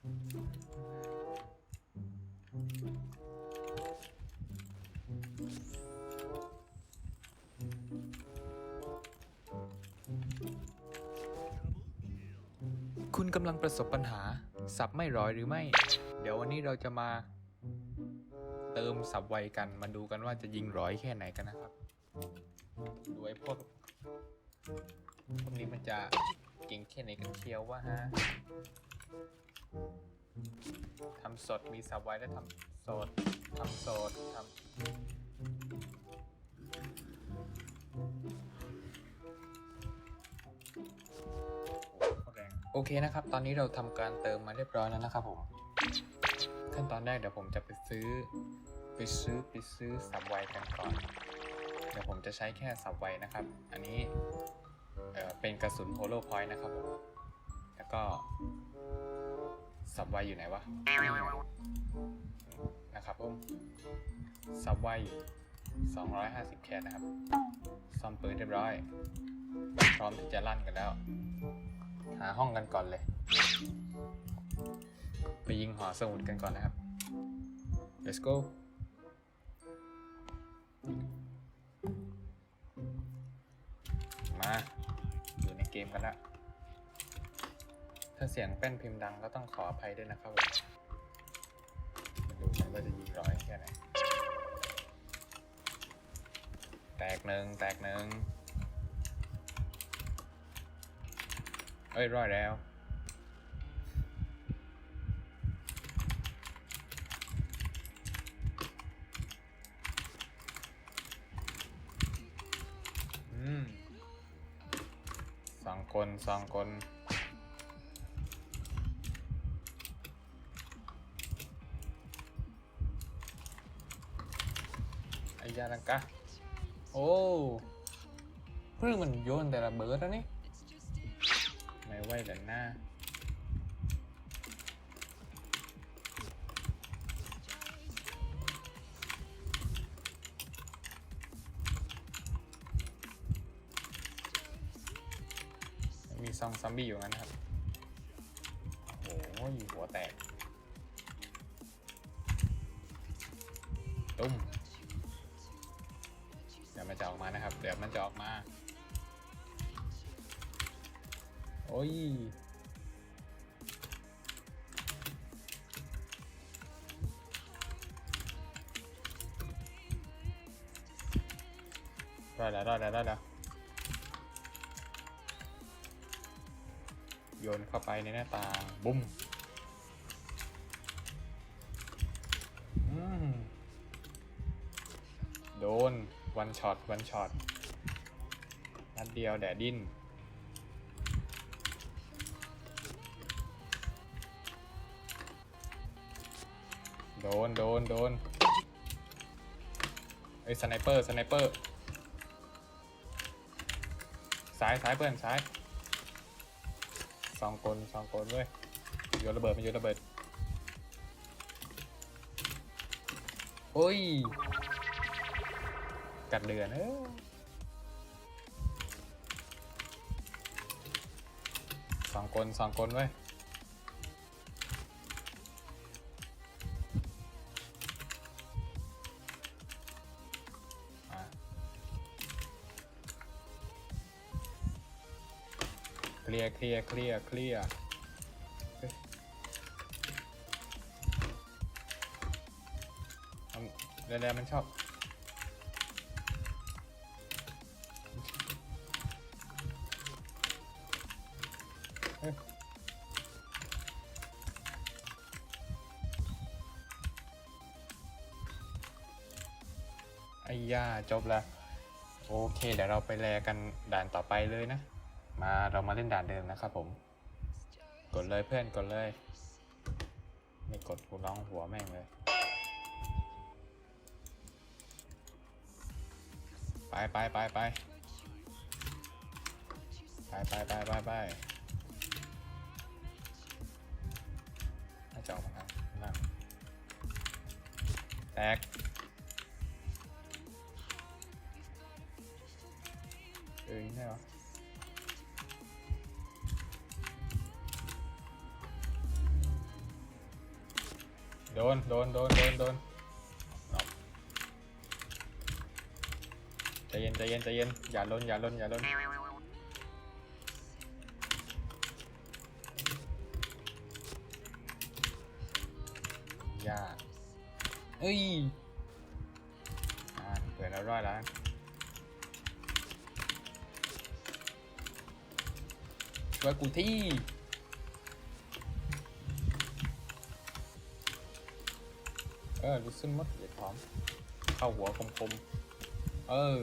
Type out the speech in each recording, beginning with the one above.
คุณกำลังประสบปัญหา สับไม่ร้อยหรือไม่ เดี๋ยววันนี้เราจะมา เติมสับไวกัน มาดูกันว่าจะยิงร้อยแค่ไหนกันนะครับดูไอ้พวกพวกนี้มันจะเก่งแค่ไหนกันเชียววะฮะ ทำสดมีสับไว้และทำสดทำสดทำแรงโอเคนะครับ ตอนนี้เราทำการเติมมาเรียบร้อยแล้วนะครับผม ขั้นตอนแรกเดี๋ยวผมจะไปซื้อ ไปซื้อไปซื้อสับไวกันก่อน เดี๋ยวผมจะใช้แค่สับไวนะครับ อันนี้เอ่อเป็นกระสุนโฮโลพอยต์นะครับผม แล้วก็ สับไวอยู่ไหนวะ นะครับผมสับไวอยู่250 แคสนะครับ ซ่อมปืนเรียบร้อย พร้อมที่จะลั่นกันแล้ว หาห้องกันก่อนเลย ไปยิงหอสมุดกันก่อนนะครับ let's go มา อยู่ในเกมกันละ ถ้าเสียงแป้นพิมพ์ดังก็ต้องขออภัยด้วยนะครับผมมาดูกันว่าจะยิงร้อยแค่ไหนแตกหนึ่งแตกหนึ่งเอ้ยร้อยแล้วสองคนสองคนังกะโอ้เพิ่งมันโยนแต่ละเบิร์ดแล้วนี่ไม่ไหวแล้วหน้ามีซองซัมบี้อยู่งั้นนะครับ โอ้โหหัวแตก ตุ้ม เดี๋ยวมันจะออกมา โอ้ยรอดแล้วรอดแล้วรอดแล้วโยนเข้าไปในหน้าต่างบุ้ม ช็อตวันช็อตนัดเดียวแดดดิ้นโดน โดน โดนไอ้สไนเปอร์ สไนเปอร์ ซ้าย ซ้ายเพื่อน ซ้าย สองคนสองคนเว้ยโยนระเบิดมันโยนระเบิด โอ้ย กัดเรือนเออสองคนสองคนเว้ยเคลียร์เคลียร์เคลียร์เคลียร์เฮ้ยเอาแล้วมันชอบ ย่าจบแล้วโอเค เดี๋ยวเราไปแลกันด่านต่อไปเลยนะ มาเรามาเล่นด่านเดิมนะครับผม กดเลยเพื่อนกดเลย ไม่กดกูร้องหัวแม่งเลย ไปไปไปไปไปไปไปไปไปน่าจะออกมาครับนั่นแตก โดน โดน โดน โดน โดนใจเย็นใจเย็นใจเย็น อย่าล้น อย่าล้น อย่าล้น อย่า เอ้ย อ่าเปิดแล้วร้อยแล้วช่วยกูที่ เออรู้สึกมดเดี๋ยวพร้อม เข้าหัวคมคมๆ เออ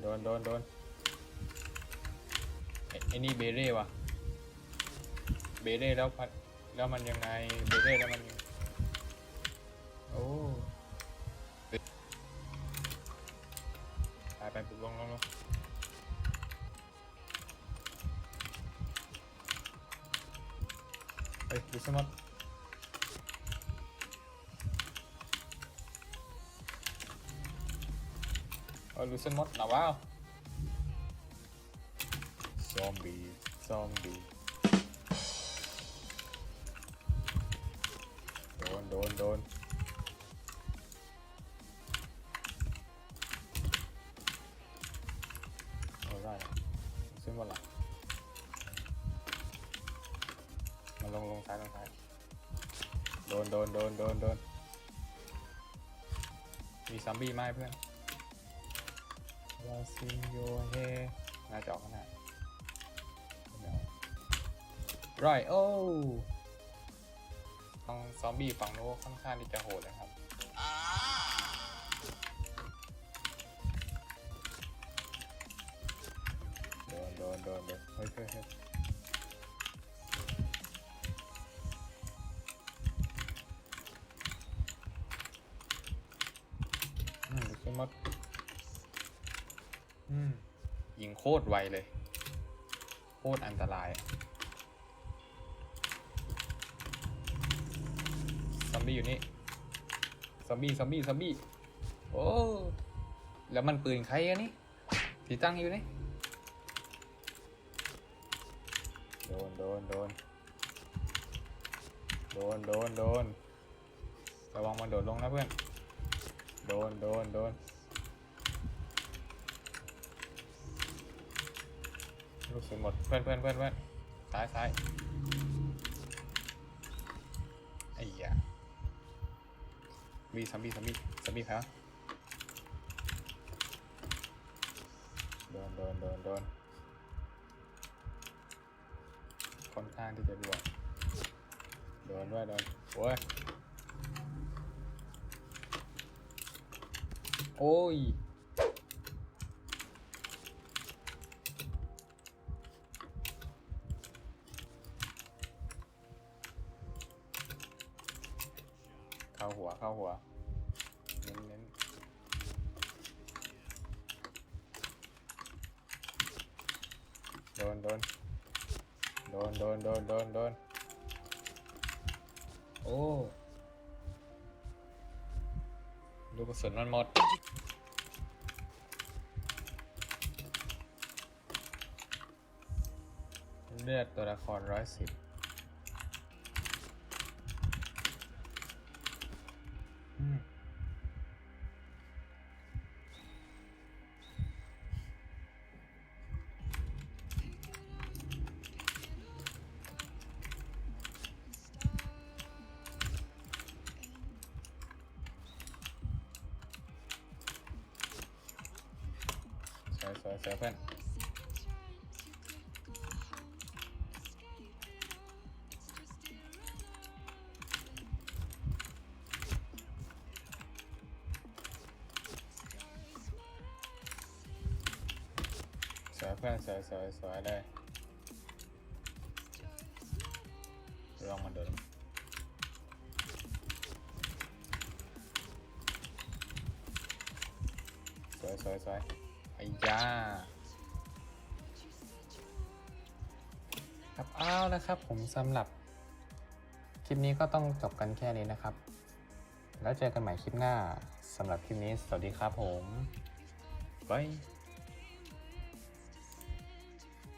โดน โดน โดนไอ้นี่เบเร่วะเบเร่แล้วพัดแล้วมันยังไง เบเร่แล้วมัน โอ้ไปไปปุกลงลงลง เฮ้ยดูสมัดเออลูเซนมดหนาว้าวซอมบี้ซอมบี้โดนโดนโดน ลงลงซ้ายลงซ้ายโดนโดนโดนโดนโดนมีซัมบี้ไหมเพื่อนวาซินโยเฮน้าจอขนาดไรโอ้ฟังซอมบี้ฝั่งโน้นค่อนข้างที่จะโหดนะครับโดนโดนโดนโดนเฮ้ยเฮ้ย ยิงโคตรไวเลย โคตรอันตรายซอมบี้อยู่นี่ซอมบี้ซอมบี้ซอมบี้โอ้แล้วมันปืนใครอะนี่ที่ตั้งอยู่นี่โดนโดนโดนโดนโดนโดนระวังมันโดดลงนะเพื่อน โดนโดนโดน ลูกสุนหมดเพื่อนเพื่อนเพื่อนเพื่อนซ้ายซ้ายไอ้ยามีซัมบี้ซัมบี้ซัมบี้ครับโดนโดนโดนโดนค่อนข้างที่จะรวดโดนด้วยโดนโอ้ยโอ้ย เข้าหัว เข้าหัว เน้นเน้นโด นโดนโดนโดนโดนโดนโดนโอ้ลูกกระสุนมันหมดเลือดตัวละครร้อยสิบ สวยสวยสวยเพื่อนสวยเพื่อนสวยสวยสวยเลยลองมันเดินสวยสวยสวย ไอ้ยาครับอ้าวนะครับ ผมสำหรับ คลิปนี้ก็ต้องจบกันแค่นี้นะครับ แล้วเจอกันใหม่คลิปหน้าสำหรับคลิปนี้ สวัสดีครับผม บาย